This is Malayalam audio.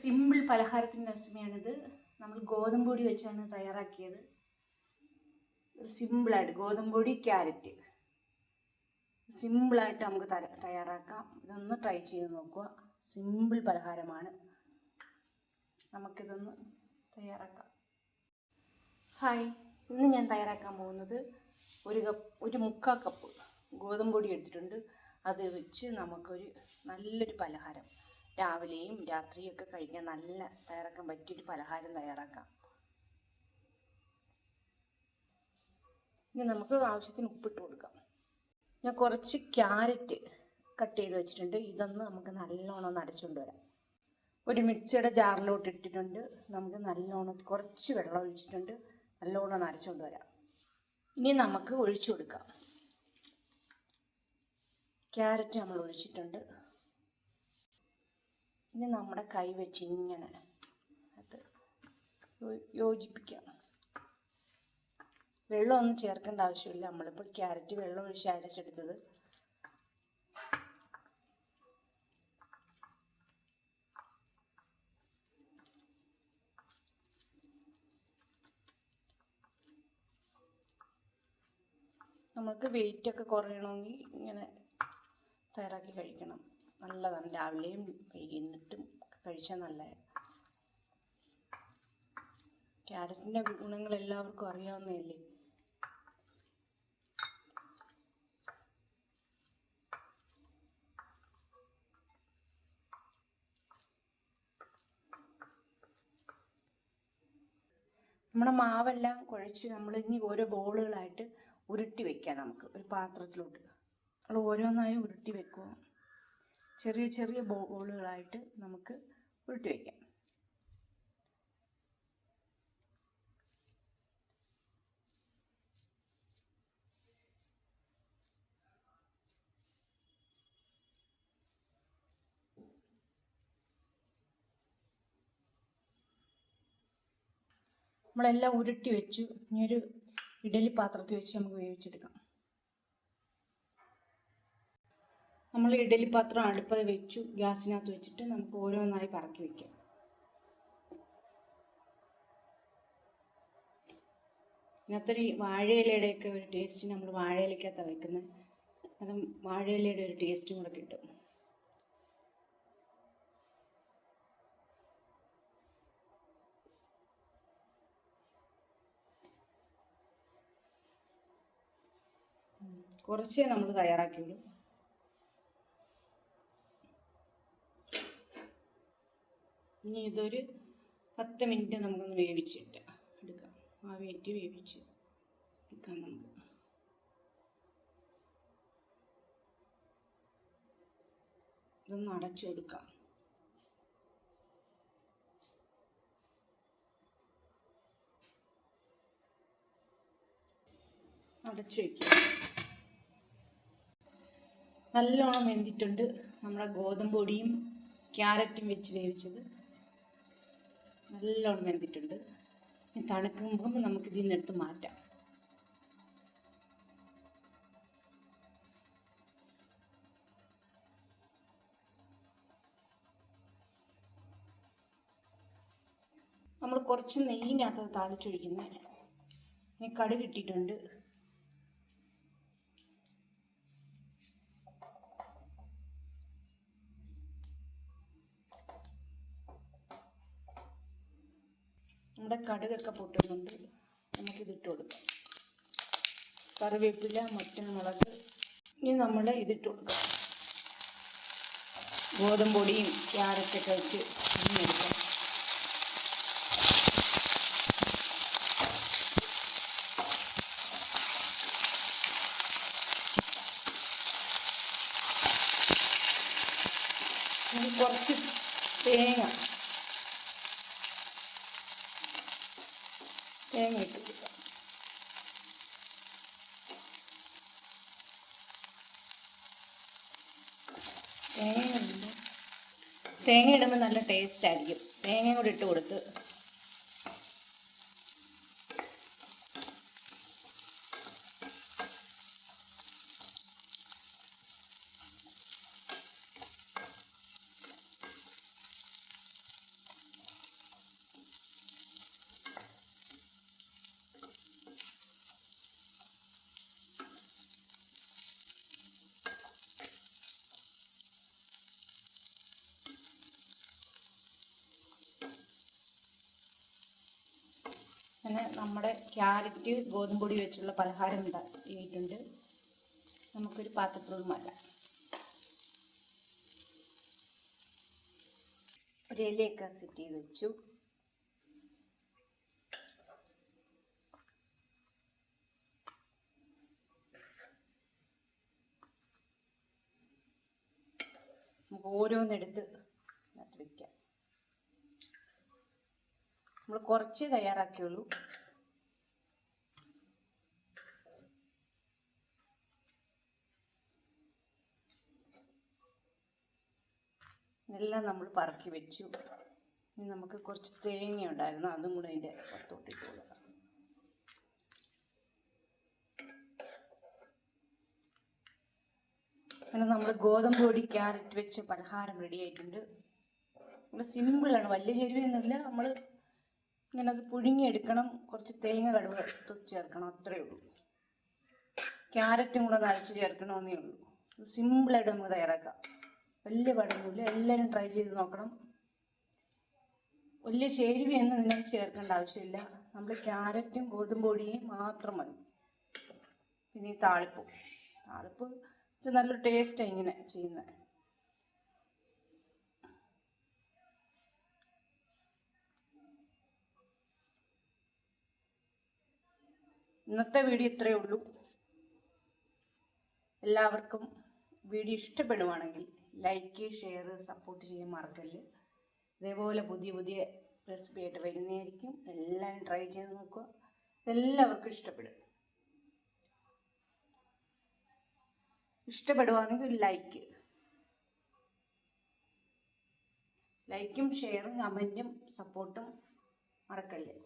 സിമ്പിൾ പലഹാരത്തിന്റെ റെസിപ്പിയാണിത് നമ്മൾ ഗോതമ്പ് പൊടി വെച്ചാണ് തയ്യാറാക്കിയത്. ഒരു സിമ്പിളായിട്ട് ഗോതമ്പ് പൊടി ക്യാരറ്റ്. സിമ്പിളായിട്ട് നമുക്ക് തയ്യാറാക്കാം. ഇതൊന്ന് ട്രൈ ചെയ്ത് നോക്കുക. സിമ്പിൾ പലഹാരമാണ്. നമുക്കിതൊന്ന് തയ്യാറാക്കാം. ഹായ് ഇന്ന് ഞാൻ തയ്യാറാക്കാൻ പോകുന്നത് ഒരു കപ്പ് ഒരു മുക്കാൽ കപ്പ് ഗോതമ്പ് പൊടി എടുത്തിട്ടുണ്ട്. അത് വെച്ച് നമുക്കൊരു നല്ലൊരു പലഹാരം. രാവിലെയും രാത്രിയും ഒക്കെ കഴിക്കാൻ നല്ല തയ്യാറാക്കാൻ പറ്റിയൊരു പലഹാരം തയ്യാറാക്കാം. ഇനി നമുക്ക് ആവശ്യത്തിന് ഉപ്പിട്ട് കൊടുക്കാം. ഞാൻ കുറച്ച് ക്യാരറ്റ് കട്ട് ചെയ്ത് വെച്ചിട്ടുണ്ട്. ഇതൊന്ന് നമുക്ക് നല്ലോണം ഒന്ന് വരാം. ഒരു മിക്സിയുടെ ജാറിലോട്ട് ഇട്ടിട്ടുണ്ട്. നമുക്ക് നല്ലോണം കുറച്ച് വെള്ളം ഒഴിച്ചിട്ടുണ്ട്. നല്ലോണം ഒന്ന് അരച്ചുകൊണ്ട് വരാം. ഇനി നമുക്ക് ഒഴിച്ചു കൊടുക്കാം. ക്യാരറ്റ് നമ്മൾ ഒഴിച്ചിട്ടുണ്ട്. ഇനി നമ്മുടെ കൈ വെച്ച് ഇങ്ങനെ അത് യോജിപ്പിക്കണം. യോജിപ്പിക്കാം വെള്ളമൊന്നും ചേർക്കേണ്ട ആവശ്യമില്ല. നമ്മളിപ്പോൾ ക്യാരറ്റ് വെള്ളം ഒഴിച്ച് അരച്ചെടുത്തത് നമുക്ക് വെയിറ്റ് ഒക്കെ കുറയണമെങ്കിൽ ഇങ്ങനെ തയ്യാറാക്കി കഴിക്കണം. നല്ലതാണ്. രാവിലെയും വൈകുന്നിട്ടും കഴിച്ചാൽ നല്ലതാണ് ക്യാരറ്റിന്റെ ഗുണങ്ങൾ എല്ലാവർക്കും അറിയാവുന്നതല്ലേ? നമ്മുടെ മാവെല്ലാം കുഴച്ച് നമ്മൾ ഇനി ഓരോ ബോളുകളായിട്ട് ഉരുട്ടി വെക്കാം നമുക്ക്. ഒരു പാത്രത്തിലോട്ട്. നമ്മൾ ഓരോന്നായി ഉരുട്ടി വെക്കുക ചെറിയ ചെറിയ ബോളുകളായിട്ട് നമുക്ക് ഉരുട്ടി വയ്ക്കാം നമ്മളെല്ലാം ഉരുട്ടി വെച്ചു. ഇനി ഒരു ഇഡലി പാത്രത്തിൽ വെച്ച് നമുക്ക് വേവിച്ചെടുക്കാം. നമ്മൾ ഇഡലി പാത്രം അടുപ്പത് വെച്ചു ഗ്യാസിനകത്ത് വെച്ചിട്ട് നമുക്ക് ഓരോന്നായി പറക്കി വെക്കാം. ഇതിനകത്തൊരു വാഴയിലയുടെയൊക്കെ ഒരു ടേസ്റ്റ് നമ്മൾ വാഴയിലക്കകത്താണ് വയ്ക്കുന്നത് അത് വാഴയിലയുടെ ഒരു ടേസ്റ്റും കൂടെ കിട്ടും. കുറച്ചേ നമ്മൾ തയ്യാറാക്കിയുള്ളൂ. ഇനി ഇതൊരു പത്ത് മിനിറ്റ് നമുക്കൊന്ന് വേവിച്ചിട്ട് എടുക്കാം. ആവിയേറ്റ് വേവിച്ച് എടുക്കാം നമുക്ക്. ഇതൊന്ന് അടച്ചു കൊടുക്കാം. അടച്ചു വയ്ക്കാം നല്ലോണം വെന്തിട്ടുണ്ട് നമ്മുടെ ഗോതമ്പൊടിയും ക്യാരറ്റും വെച്ച് വേവിച്ചത്. നല്ലോണം വെന്തിട്ടുണ്ട്. ഇനി തണുക്കുമ്പം നമുക്ക് ഇതിൽ നിന്ന് എടുത്ത് മാറ്റാം. നമ്മൾ കുറച്ച് നെയ്യിനകത്ത് താളിച്ചൊഴിക്കുന്നത്. ഇനി കടുക് നമ്മുടെ കടുകൊക്കെ പൊട്ടുന്നുണ്ട്. നമുക്കിതിട്ട് കൊടുക്കാം. കറിവേപ്പില മുളക് ഇനി നമ്മൾ ഇതിട്ട് കൊടുക്കാം. ഗോതമ്പൊടിയും ക്യാരറ്റൊക്കെ വെച്ച് എടുക്കാം കുറച്ച് തേങ്ങ തേങ്ങ ഇട്ട് തേങ്ങ തേങ്ങ ഇടുമ്പോൾ നല്ല ടേസ്റ്റ് ആയിരിക്കും. തേങ്ങയും കൂടി ഇട്ട് കൊടുത്ത് അങ്ങനെ നമ്മുടെ ക്യാരറ്റ് ഗോതമ്പൊടി വെച്ചുള്ള പലഹാരം ഉണ്ടാക്കിയിട്ടുണ്ട്. നമുക്കൊരു പാത്രത്തിൽ മാറ്റാം. ഒരു ഇലയൊക്കെ സെറ്റ് ചെയ്ത് വെച്ചു. നമുക്ക് ഓരോന്നെടുത്ത് വെക്കാം. നമ്മൾ കുറച്ച് തയ്യാറാക്കിയുള്ളൂ. എല്ലാം നമ്മൾ പറക്കി വെച്ചു. ഇനി നമുക്ക് കുറച്ച് തേങ്ങ ഉണ്ടായിരുന്നു അതും കൂടെ അതിന്റെ പുറത്തോട്ടിട്ട് കൊടുക്കാം. അങ്ങനെ നമ്മൾ ഗോതമ്പ് പൊടി ക്യാരറ്റ് വെച്ച് പലഹാരം റെഡി ആയിട്ടുണ്ട്. നമ്മൾ സിമ്പിളാണ് വലിയ ചേരുവയൊന്നുമില്ല. നമ്മൾ ഇങ്ങനെ അത് പുഴുങ്ങിയെടുക്കണം. കുറച്ച് തേങ്ങ കടുവ ചേർക്കണം. അത്രയേ ഉള്ളൂ. ക്യാരറ്റും കൂടെ നരച്ച് ചേർക്കണമെന്നേ ഉള്ളൂ. സിമ്പിളായിട്ട് നമുക്ക് തയ്യാറാക്കാം. വലിയ പടമില്ല എല്ലാവരും ട്രൈ ചെയ്ത് നോക്കണം. വലിയ ചേരുവയൊന്നും ഇതിനകത്ത് ചേർക്കേണ്ട ആവശ്യമില്ല. നമ്മൾ ക്യാരറ്റും ഗോതമ്പ് പൊടിയും മാത്രം മതി. പിന്നെ ഈ താളിപ്പ്. താളിപ്പ് ഇത് നല്ലൊരു ടേസ്റ്റാണ് ഇങ്ങനെ ചെയ്യുന്നത് ഇന്നത്തെ വീഡിയോ ഇത്രയേ ഉള്ളൂ. എല്ലാവർക്കും വീഡിയോ ഇഷ്ടപ്പെടുവാണെങ്കിൽ ലൈക്ക് ഷെയർ സപ്പോർട്ട് ചെയ്യാൻ മറക്കല്ല് ഇതേപോലെ പുതിയ പുതിയ റെസിപ്പി ആയിട്ട് വരുന്നതായിരിക്കും. എല്ലാവരും ട്രൈ ചെയ്ത് നോക്കുക. എല്ലാവർക്കും ഇഷ്ടപ്പെടും. ഇഷ്ടപ്പെടുവാണെങ്കിൽ ഒരു ലൈക്ക്. ലൈക്കും ഷെയറും കമന്റും സപ്പോർട്ടും മറക്കല്ലേ?